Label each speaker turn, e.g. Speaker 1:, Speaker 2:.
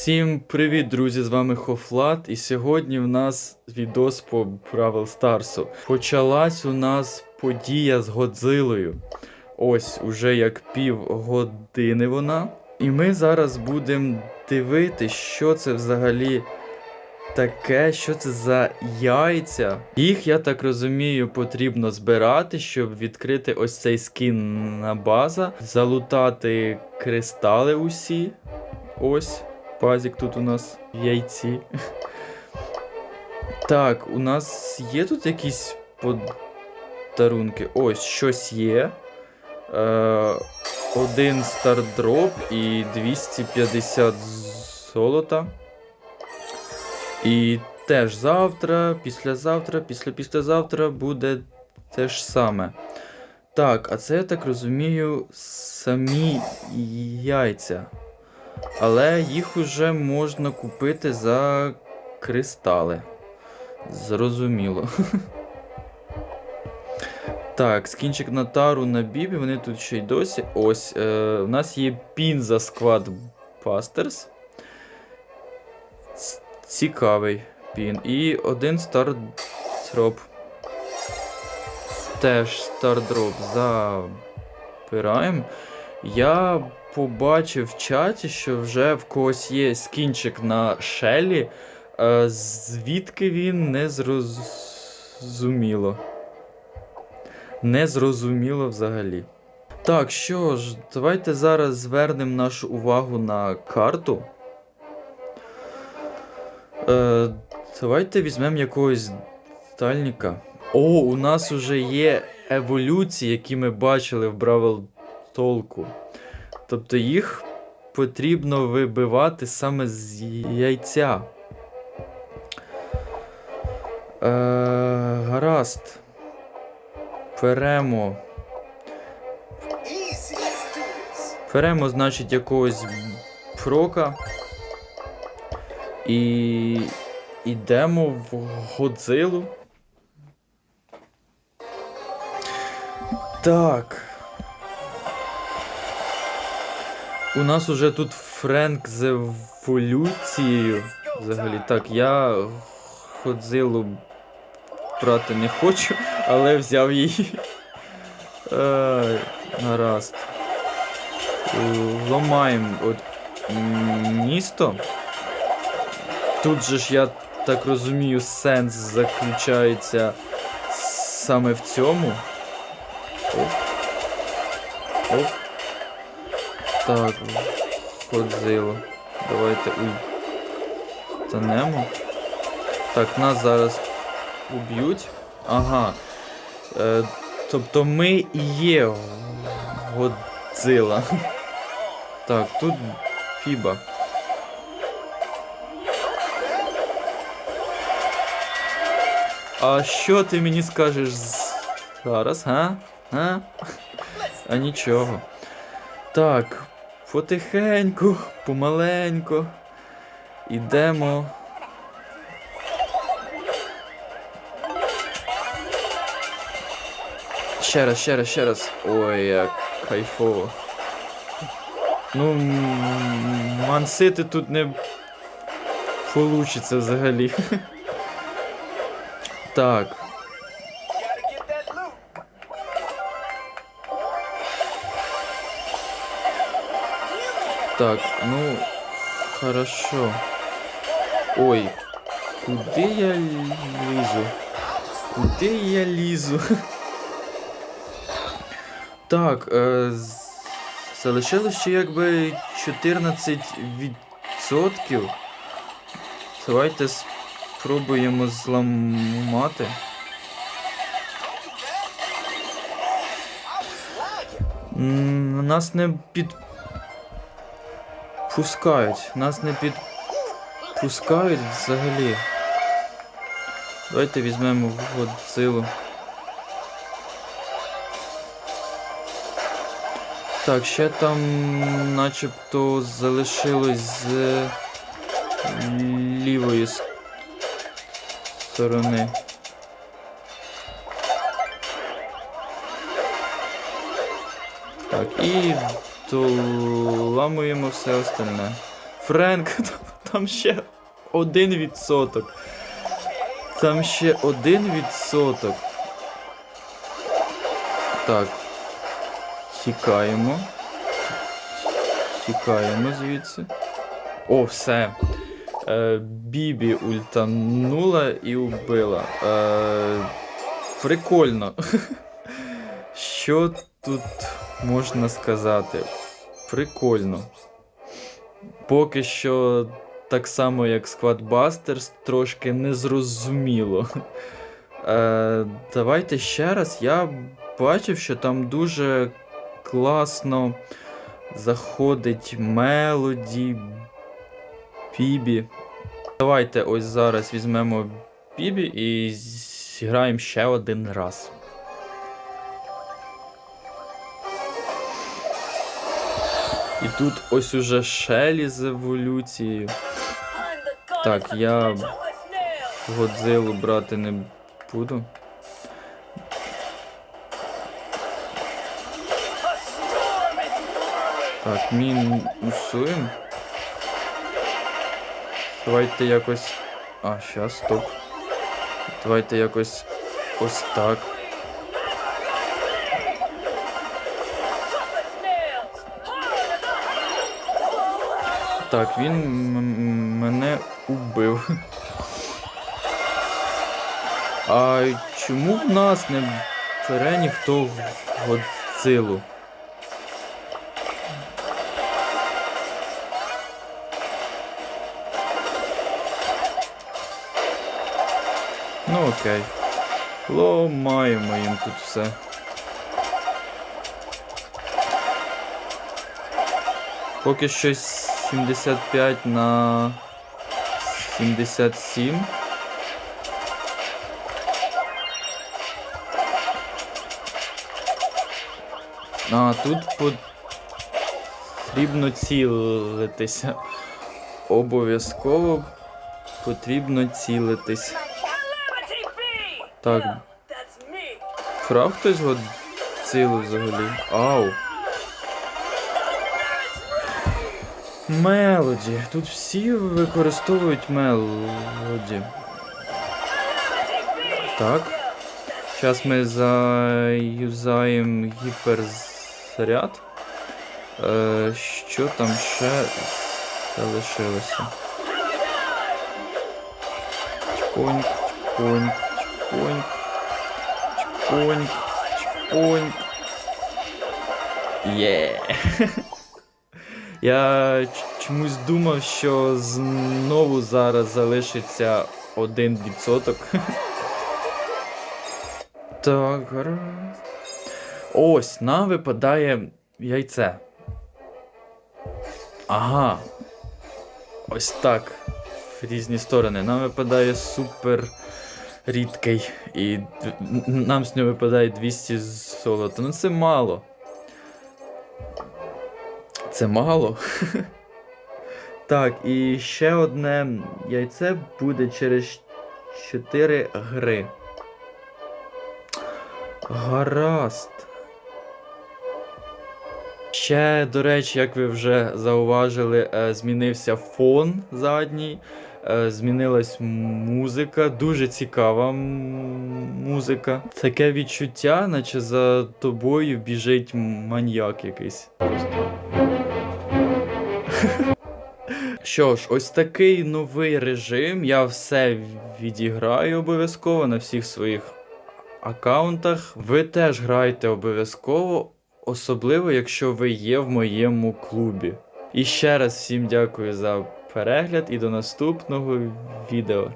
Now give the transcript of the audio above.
Speaker 1: Всім привіт, друзі! З вами Хофлат, і сьогодні в нас відос по Бравл Старсу. Почалась у нас подія з Годзилою. Ось уже як пів години вона. І ми зараз будемо дивитися, що це взагалі таке, що це за яйця. Їх, я так розумію, потрібно збирати, щоб відкрити ось цей скін на база, залутати кристали усі. Ось. Пазік тут у нас яйці. Так, у нас є тут якісь подарунки. Ось щось є. Е, один стардроп і 250 золота. І теж завтра, післязавтра, після післязавтра буде те ж саме. Так, а це я так розумію, самі яйця. Але їх уже можна купити за кристали. Зрозуміло. Так, скінчик на тару на бібі, вони тут ще й досі. Ось. Е, У нас є пін за Busters. Ц- Цікавий пін. І один стардроп. Теж стардроп забираємо. Я побачив в чаті, що вже в когось є скінчик на Шелі. Е, звідки він не зрозуміло. Не зрозуміло взагалі. Так, що ж, давайте зараз звернемо нашу увагу на карту. Е, давайте візьмемо якогось дальніка. О, у нас уже є еволюції, які ми бачили в Бравл Толку. Тобто їх потрібно вибивати саме з яйця. Е, гаразд. Беремо. Беремо, значить, якогось прока. І йдемо в Годзилу. Так. У нас уже тут Френк з еволюцією. Взагалі, так, я Ходзилу брати не хочу, але взяв її. Е, гаразд. Е, Ламаємо от місто. Тут же ж, я так розумію, сенс заключається саме в цьому. Оп. Оп. Так, Ходзило. Давайте уй. Станемо. Так, нас зараз уб'ють. Ага. Е, тобто ми і є Годзила. Так, тут Фіба. А що ти мені скажеш зараз, га? Га? А нічого. Так, потихеньку, помаленьку. Ідемо. Ще раз, ще раз, ще раз. Ой, як кайфово. Ну, мансити тут не получиться взагалі. Так. Так, ну, хорошо. Ой, куди я лізу? Куди я лізу? Так, е, залишилось ще якби 14%. Давайте спробуємо зламати. Нас не підпускають. Нас не підпускають взагалі. Давайте візьмемо силу. Так, ще там начебто залишилось з лівої сторони. Так, і доламуємо все остальне. Френк. Там ще один відсоток. Там ще один відсоток. Так. Тікаємо. Тікаємо звідси. О, все. Е, Бібі ультанула і вбила. Е, прикольно. Що тут можна сказати? Прикольно. Поки що так само, як Squadbusters, трошки незрозуміло. Е, давайте ще раз. Я бачив, що там дуже класно заходить мелоді, Бібі. Давайте ось зараз візьмемо Бібі і зіграємо ще один раз. І тут ось уже Шелі з еволюцією.
Speaker 2: Так, я
Speaker 1: Годзилу брати не буду. Так, мін усуємо. Давайте якось. А, щас, стоп. Давайте якось ось так. Так, він мене убив. А чому в нас не бере ніхто Годзилу? Ну окей. Ломаємо їм тут все. Поки що 75 на 77. А, тут потрібно цілитися. Обов'язково потрібно цілитись. Так, Крав хтось Годзилу взагалі? Ау. Мелоді. Тут всі використовують мелоді. Так. Зараз ми заюзаємо гіперзаряд. Е, що там ще залишилося? Чпоньк, чпоньк, чпоньк. Чпоньк, чпоньк. Є. Я чомусь думав, що знову зараз залишиться один відсоток. Так, гаразд. Ось, нам випадає яйце. Ага. Ось так. В різні сторони. Нам випадає супер рідкий. І нам з нього випадає 200 золота. Ну це мало. Це мало. так, і ще одне яйце буде через 4 гри. Гаразд. Ще, до речі, як ви вже зауважили, е, змінився фон задній, е, змінилась музика, дуже цікава музика. Таке відчуття, наче за тобою біжить маньяк якийсь. Що ж, ось такий новий режим. Я все відіграю обов'язково на всіх своїх аккаунтах. Ви теж грайте обов'язково, особливо якщо ви є в моєму клубі. І ще раз всім дякую за перегляд і до наступного відео.